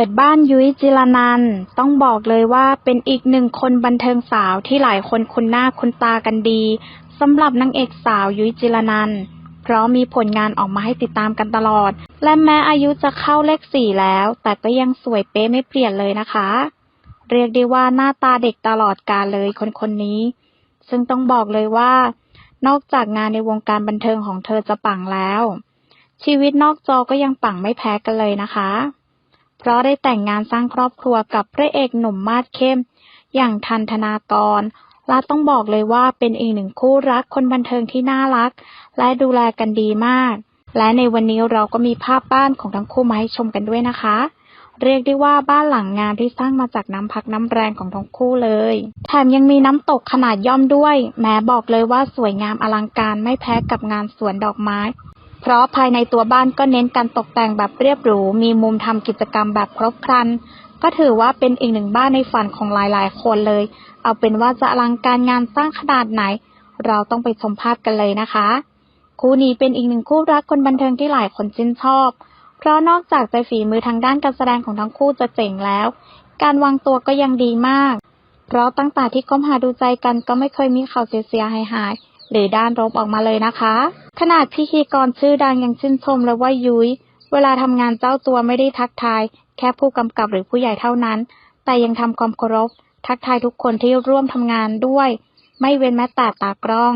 ปิดบ้านยุ้ยจิรนัน ต้องบอกเลยว่าเป็นอีกหนึ่งคนบันเทิงสาวที่หลายคนคุ้นหน้าคุ้นตากันดีสำหรับนางเอกสาวยุ้ยจิรนัน เพราะมีผลงานออกมาให้ติดตามกันตลอด และแม้อายุจะเข้าเลขสี่แล้ว แต่ก็ยังสวยเป๊ะไม่เปลี่ยนเลยนะคะ เรียกได้ว่าหน้าตาเด็กตลอดกาลเลยคนคนนี้ ซึ่งต้องบอกเลยว่า นอกจากงานในวงการบันเทิงของเธอจะปังแล้ว ชีวิตนอกจอก็ยังปังไม่แพ้กันเลยนะคะ เพราะได้แต่งงานสร้างครอบครัวกับพระเอกหนุ่มมาดเข้ม อย่างทันธนากรและต้องบอกเลยว่าเป็นอีกหนึ่งคู่รักคนบันเทิงที่น่ารัก และดูแลกันดีมาก และในวันนี้เราก็มีภาพบ้านของทั้งคู่มาให้ชมกันด้วยนะคะ เรียกได้ว่าบ้านหลังงานที่สร้างมาจากน้ำพักน้ำแรงของทั้งคู่เลย แถมยังมีน้ำตกขนาดย่อมด้วย แม้บอกเลยว่าสวยงามอลังการไม่แพ้กับงานสวนดอกไม้ เพราะภายในตัวบ้านก็เน้นการตกแต่งแบบเรียบหรู มีมุมทำกิจกรรมแบบครบครัน ก็ถือว่าเป็นอีกหนึ่งบ้านในฝันของหลายๆ คนเลย เอาเป็นว่าจะอลังการงานสร้างขนาดไหน เราต้องไปชมภาพกันเลยนะคะ คู่นี้เป็นอีกหนึ่งคู่รักคนบันเทิงที่หลายคนชื่นชอบ เพราะนอกจากจะฝีมือทางด้านการแสดงของทั้งคู่จะเจ๋งแล้ว การวางตัวก็ยังดีมาก เพราะตั้งแต่ที่คบหาดูใจกันก็ไม่เคยมีข่าวเสียหายหาย หรือด้านลบออกมาเลยนะคะ ขนาดพิธีกรชื่อดังยังชื่นชมเลยว่ายุ้ย เวลาทำงานเจ้าตัวไม่ได้ทักทาย แค่ผู้กำกับหรือผู้ใหญ่เท่านั้น แต่ยังทำความเคารพ ทักทายทุกคนที่ร่วมทำงานด้วย ไม่เว้นแม้แต่ตากล้อง